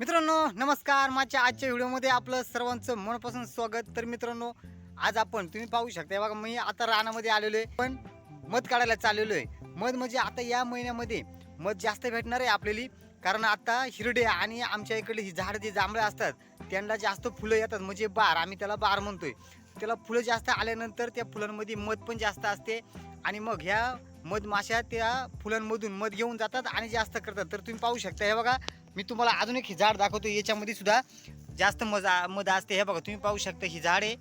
मित्रांनो नमस्कार. माझ्या आजच्या व्हिडिओमध्ये आपलं सर्वांचं मनपासून स्वागत. तर मित्रांनो आज आपण तुम्ही पाहू शकता बघा मी आता रानामध्ये आलेलो आहे पण मध काढायला चाललेलो आहे. मध म्हणजे आता या महिन्यामध्ये मध जास्त भेटणार आहे आपल्याला कारण आता हिरडे आणि आमच्या इकडे ही झाडं जे जांभळे असतात त्यांना जास्त फुलं येतात म्हणजे बार. आम्ही त्याला बार म्हणतोय. त्याला फुलं जास्त आल्यानंतर त्या फुलांमध्ये मध पण जास्त असते. आणि मग ह्या मधमाशा त्या फुलांमधून मध घेऊन जातात आणि जास्त करतात. तर तुम्ही पाहू शकता हे बघा मी तुम्हाला अजून एक ही झाड दाखवतो याच्यामध्ये सुद्धा जास्त मजा मध असते. हे बघा तुम्ही पाहू शकता ही झाड आहे.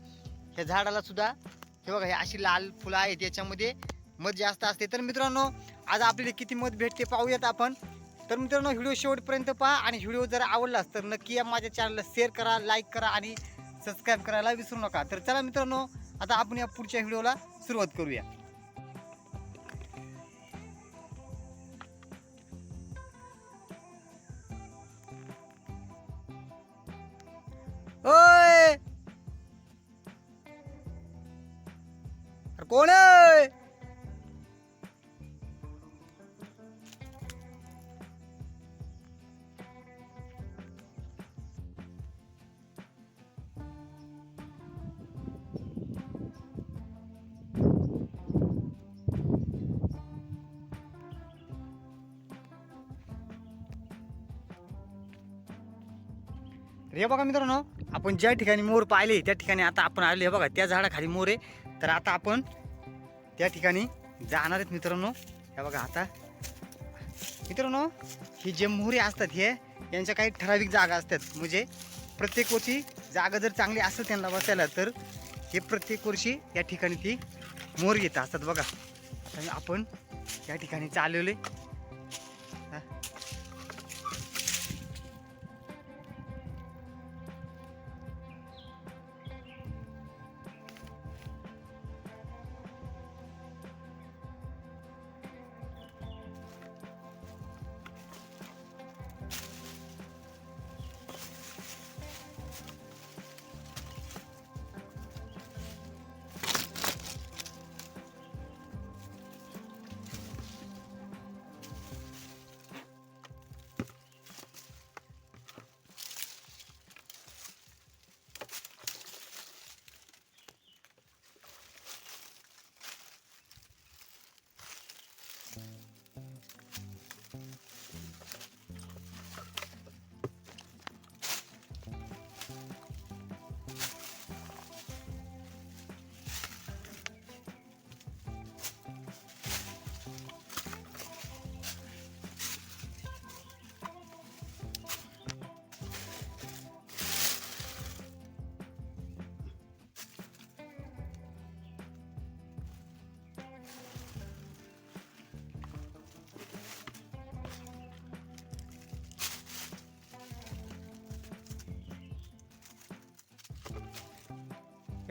ह्या झाडाला सुद्धा हे बघा हे अशी लाल फुलं आहेत याच्यामध्ये मध जास्त असते. तर मित्रांनो आज आपल्याला किती मध भेटते पाहूयात आपण. तर मित्रांनो व्हिडिओ शेवटपर्यंत पहा आणि व्हिडिओ जर आवडलास तर नक्की या माझ्या चॅनलला शेअर करा लाईक करा आणि सबस्क्राईब करायला विसरू नका. तर चला मित्रांनो आता आपण या पुढच्या व्हिडिओला सुरुवात करूया. हे बघा मित्रांनो आपण ज्या ठिकाणी मोर पाहिले त्या ठिकाणी आता आपण आले. हे बघा त्या झाडाखाली मोर आहे. तर आता आपण त्या ठिकाणी जाणार आहेत मित्रांनो. हे बघा आता. मित्रांनो ही जे मोहरे असतात हे यांच्या काही ठराविक जागा असतात. म्हणजे प्रत्येक वर्षी जागा जर चांगली असेल त्यांना बसायला तर हे प्रत्येक वर्षी या ठिकाणी ती मोर येत असतात बघा. आणि आपण या ठिकाणी चालवले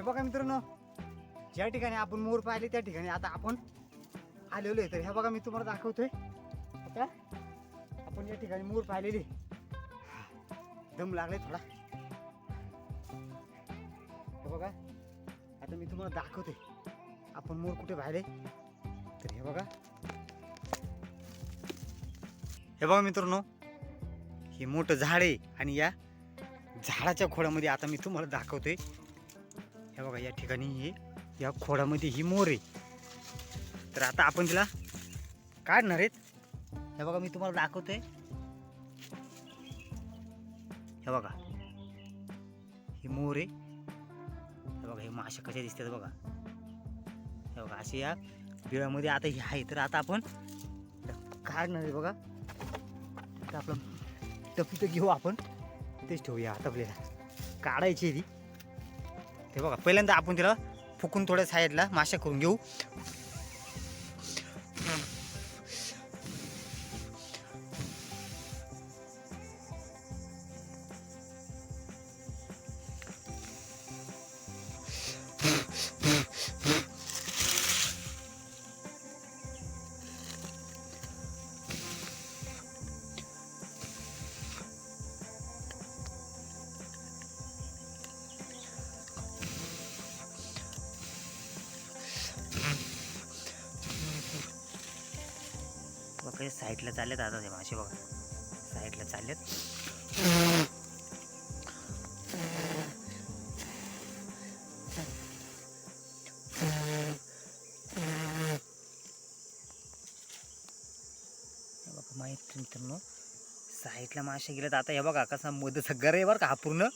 बघा मित्रांनो ज्या ठिकाणी आपण मोर पाहिले त्या ठिकाणी आता आपण आलेलो आहे. तर ह्या बघा मी तुम्हाला दाखवतोय. आता आपण या ठिकाणी मोर पाहिलेले दम लागले थोडा. हे बघा आता मी तुम्हाला दाखवतोय. आपण मोर कुठे पाहिले? तर हे बघा. हे बघा मित्रांनो हे मोठं झाड आहे आणि या झाडाच्या खोडामध्ये आता मी तुम्हाला दाखवतोय. हे बघा या ठिकाणी हे या खोडामध्ये ही मोर आहे. तर आता आपण तिला काढणार आहेत. हे बघा मी तुम्हाला दाखवतोय. हे बघा ही मोर आहे. हे बघा हे मासे कशा दिसतात बघा. हे बघा असे या बिळामध्ये आता हे आहे. तर आता आपण काढणार आहे बघा. तर आपलं टपी तर घेऊ आपण. तेच ठेवूया. आता आपल्याला काढायची ती. ते बघा पहिल्यांदा आपण तिला फुकून थोड्या साईडला माशा करून घेऊ. इकडे साईडला चाललेत आता ते मासे बघा. साईडला चाललेत. मित्रांनो साईडला मासे गेलेत. आता हे बघा कसा मध सगळं बरं का हा पूर्ण.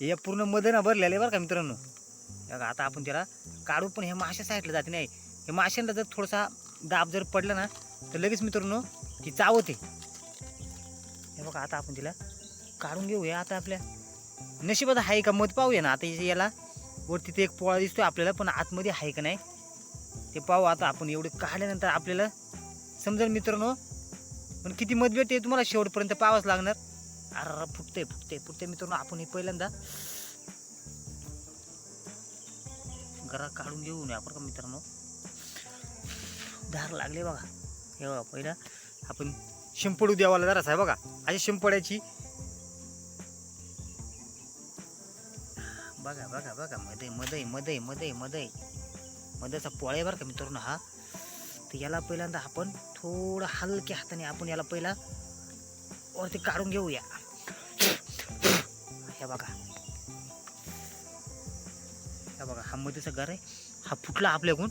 हे पूर्ण मध ना भरलेलं आहे बरं का मित्रांनो. बघा आता आपण त्याला काढू पण हे मासे साईडला जाते नाही. हे माशांना जर थोडासा दाब जर पडला ना तर लगेच मित्रांनो ती चावते. हे बघा आता आपण तिला काढून घेऊया आता आपल्या. नशिबात आहे का मध पाहूया ना आता याला. वरती ते एक पोळा दिसतोय आपल्याला पण आतमध्ये आहे का नाही ते पाहू आता आपण एवढे काढल्यानंतर आपल्याला. समजेल मित्रांनो? पण किती मध भेटते तुम्हाला शेवटपर्यंत पाहावंच लागणार. अरे फुटते फुटते फुटते मित्रांनो आपण हे पहिल्यांदा घरा काढून घेऊन आपण का मित्रांनो. धार लागले बघा. हे बघा पहिला. आपण शिंपडू द्यावाला जरासा आहे बघा. अशी शिंपड्याची. बघा बघा बघा. मध्ये मध्ये मध्ये मध्ये मध्ये मधाचा पोळा आहे बरं का मित्रांनो हा. तर याला पहिल्यांदा आपण थोडं हलक्या हाताने आपण याला पहिला वरती काढून घेऊया. हे बघा. हे बघा हा मध्येचा घर आहे. हा फुटला आपल्याकडून.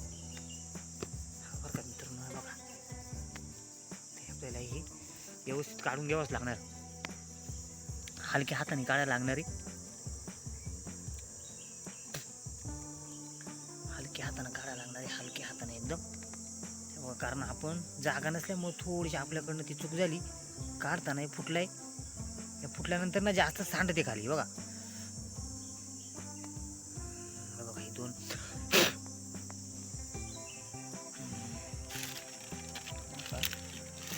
व्यवस्थित काढून घ्यावंच लागणार. हलक्या हाताने काढायला लागणार आहे. हलक्या हाताने काढायला लागणार आहे हलक्या हाताने एकदम. कारण आपण जागा नसल्यामुळे थोडीशी आपल्याकडनं ती चूक झाली. काढताना फुटलाय. फुटल्यानंतर ना जास्त सांडते खाली बघा.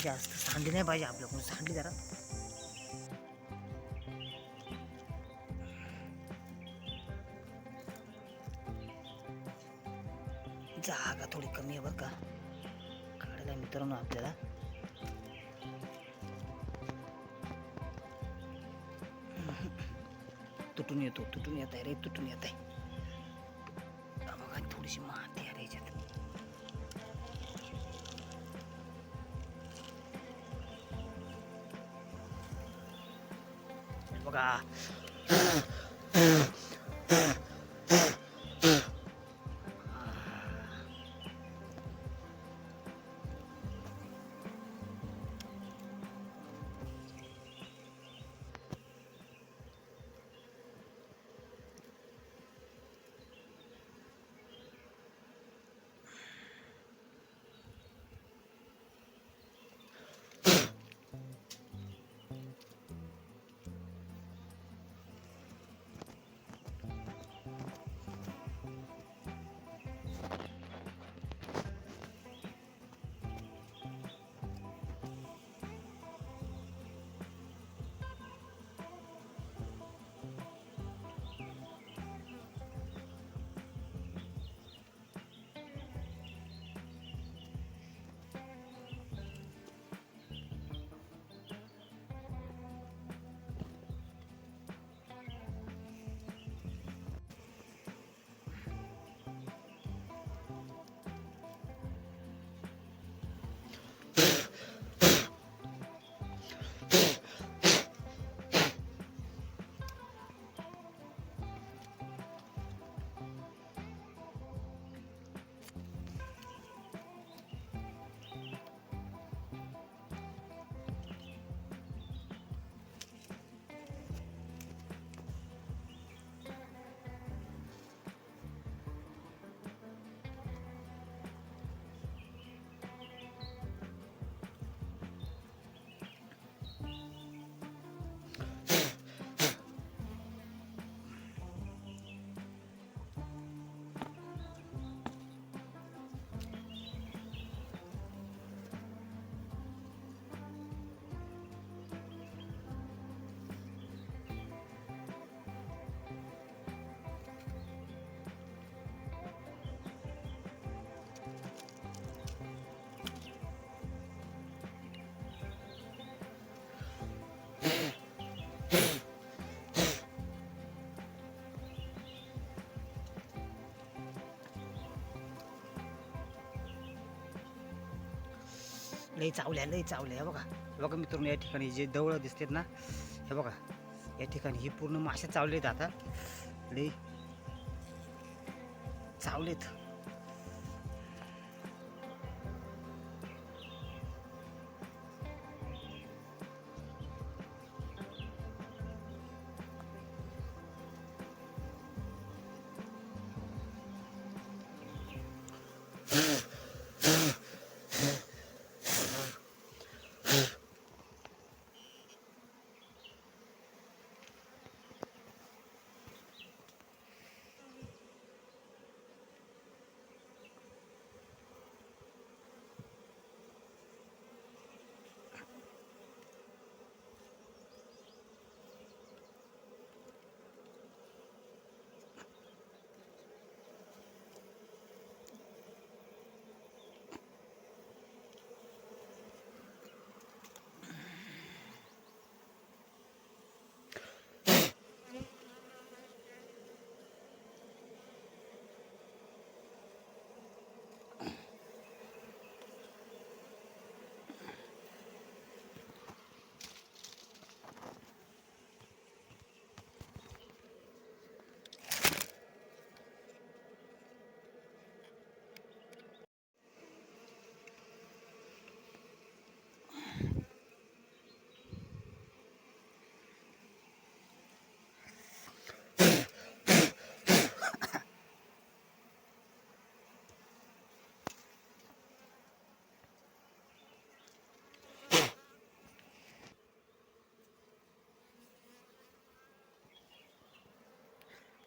जास्त सांडली नाही पाहिजे आपल्याकडून सांडली जरा. जागा थोडी कमी आहे बरं का. काढायला मित्रांनो आपल्याला. तुटून येतो तुटून येत आहे रे तुटून येत आहे. बघा थोडीशी माती आहे रे याच्यात. बघा लई चावल्या लई चावल्या. हे बघा बघा मित्रांनो या ठिकाणी जे दवळं दिसतात ना हे बघा या ठिकाणी ही पूर्ण मासे चावलेत आता. लई चावलेत.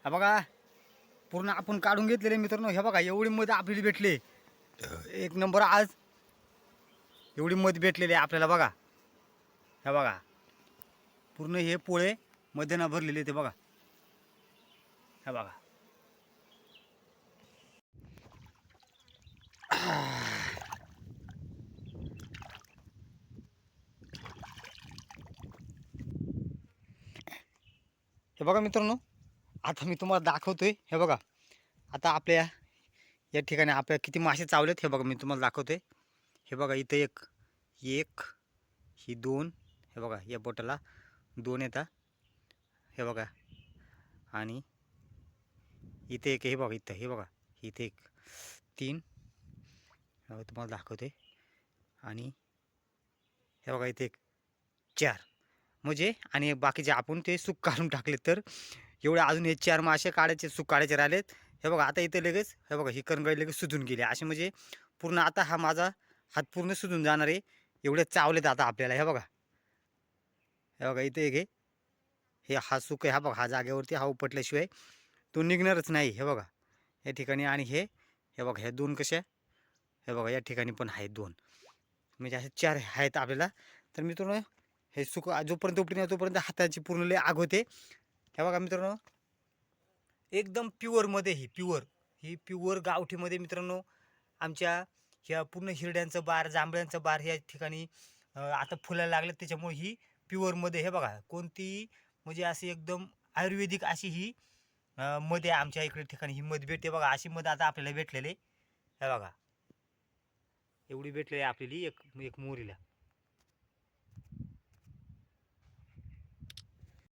हा बघा. पूर्ण आपण काढून घेतलेले मित्रांनो. हे बघा एवढी मध आपल्याला भेटले. एक नंबर आज. एवढी मध भेटलेली आहे आपल्याला बघा. हे बघा. पूर्ण हे पोळे मध्याना भरलेले ते बघा. हे बघा. हे बघा मित्रांनो. आता मी तुम्हाला दाखवतोय हे बघा. आता आपल्या या ठिकाणी आपल्या किती मासे चावलेत हे बघा मी तुम्हाला दाखवतोय. हे बघा इथं एक एक ही दोन हे बघा या बोटाला दोन येतात हे बघा. आणि इथे एक हे बघा इथं हे बघा इथे एक तीन. हे तुम्हाला दाखवते आणि हे बघा इथे एक चार. म्हणजे आणि बाकीचे आपण ते सुक काढून टाकले तर एवढे अजून हे चार मासे काढायचे सुक काढायचे राहिलेत. हे बघा आता इथे लगेच हे बघा ही करंगाई लगेच सुजून गेली. असे म्हणजे पूर्ण आता हा माझा हात पूर्ण सुजून जाणार आहे. एवढे चावलेत आता आपल्याला हे बघा. हे बघा इथे एक हे हा सुक आहे हा बघा हा जागेवरती हा उपटल्याशिवाय तो निघणारच नाही हे बघा. या ठिकाणी आणि हे हे बघा हे दोन कशा हे बघा या ठिकाणी पण आहेत दोन. म्हणजे असे चार आहेत आपल्याला. तर मित्रांनो हे सुक जोपर्यंत उपटी नाही तोपर्यंत हाताची पूर्ण लय आग होते. हे बघा मित्रांनो. एकदम प्युअरमध्ये ही प्युअर ही प्युअर गावठीमध्ये मित्रांनो आमच्या ह्या पूर्ण हिरड्यांचं बार जांभळ्यांचं बार ह्या ठिकाणी आता फुलायला लागलं त्याच्यामुळे ही प्युअरमध्ये हे बघा कोणती म्हणजे अशी एकदम आयुर्वेदिक अशी ही मध्ये मध आहे आमच्या इकडे ठिकाणी ही मध भेटते. बघा अशी मध आता आपल्याला भेटलेले हे बघा. एवढी भेटलेली आहे एक एक मोरीला